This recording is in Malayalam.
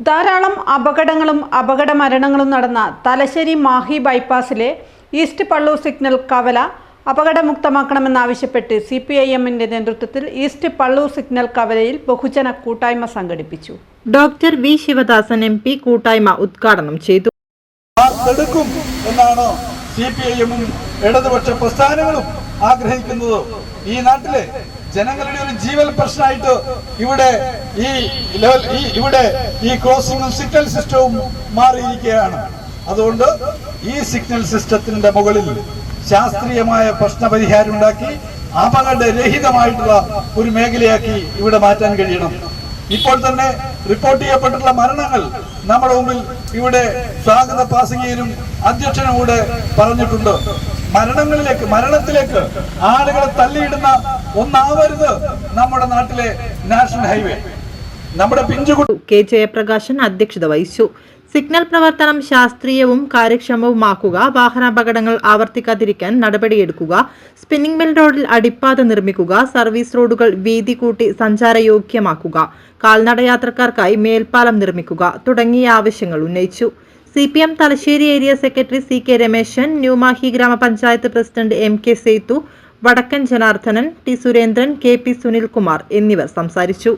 ധാരാളം അപകടങ്ങളും അപകട മരണങ്ങളും നടന്ന തലശ്ശേരി മാഹി ബൈപ്പാസിലെ ഈസ്റ്റ് പള്ളൂർ സിഗ്നൽ കവല അപകടമുക്തമാക്കണമെന്നാവശ്യപ്പെട്ട് സി പി ഐ എമ്മിന്റെ നേതൃത്വത്തിൽ ഈസ്റ്റ് പള്ളൂർ സിഗ്നൽ കവലയിൽ ബഹുജന കൂട്ടായ്മ സംഘടിപ്പിച്ചു. Doctor V Sivadasan M P കൂട്ടായ്മ ഉദ്ഘാടനം ചെയ്തു. എന്നാണ് സി പി ഐ എമ്മും ഇടതുപക്ഷ പ്രസ്ഥാനങ്ങളും ആഗ്രഹിക്കുന്നത്. ഈ നാട്ടിലെ ജനങ്ങളുടെ ഒരു ജീവൽ പ്രശ്നമായിട്ട് ഇവിടെ ഈ ഇവിടെ ഈ ക്രോസിംഗും സിഗ്നൽ സിസ്റ്റവും മാറിയിരിക്കുകയാണ്. അതുകൊണ്ട് ഈ സിഗ്നൽ സിസ്റ്റത്തിന്റെ മുകളിൽ ശാസ്ത്രീയമായ പ്രശ്നപരിഹാരം ഉണ്ടാക്കി അപകടരഹിതമായിട്ടുള്ള ഒരു മേഖലയാക്കി ഇവിടെ മാറ്റാൻ കഴിയണം. ഇപ്പോൾ തന്നെ റിപ്പോർട്ട് ചെയ്യപ്പെട്ടിട്ടുള്ള മരണങ്ങൾ നമ്മുടെ മുമ്പിൽ ഇവിടെ സ്വാഗത പാസിംഗിലും അധ്യക്ഷനും കൂടെ പറഞ്ഞിട്ടുണ്ട്. മരണങ്ങളിലേക്ക് മരണത്തിലേക്ക് ആളുകളെ തള്ളിയിടുന്ന ഒന്നാവരുത് നമ്മുടെ നാട്ടിലെ നാഷണൽ ഹൈവേ. നമ്മുടെ കെ ജയപ്രകാശൻ അധ്യക്ഷത വഹിച്ചു. സിഗ്നൽ പ്രവർത്തനം ശാസ്ത്രീയവും കാര്യക്ഷമവുമാക്കുക വാഹനാപകടങ്ങൾ ആവർത്തിക്കാതിരിക്കാൻ നടപടിയെടുക്കുക സ്പിന്നിംഗ് മിൽ റോഡിൽ അടിപ്പാത നിർമ്മിക്കുക സർവീസ് റോഡുകൾ വീതി കൂട്ടി സഞ്ചാരയോഗ്യമാക്കുക കാൽനടയാത്രക്കാർക്കായി മേൽപ്പാലം നിർമ്മിക്കുക തുടങ്ങിയ ആവശ്യങ്ങൾ ഉന്നയിച്ചു. C P M Thalassery area secretary C K Rameshan New Mahe ഗ്രാമപഞ്ചായത്ത് president M K Sethu Vadakkan Janardhanan T Surendran K P Sunilkumar എന്നിവർ സംസാരിച്ചു.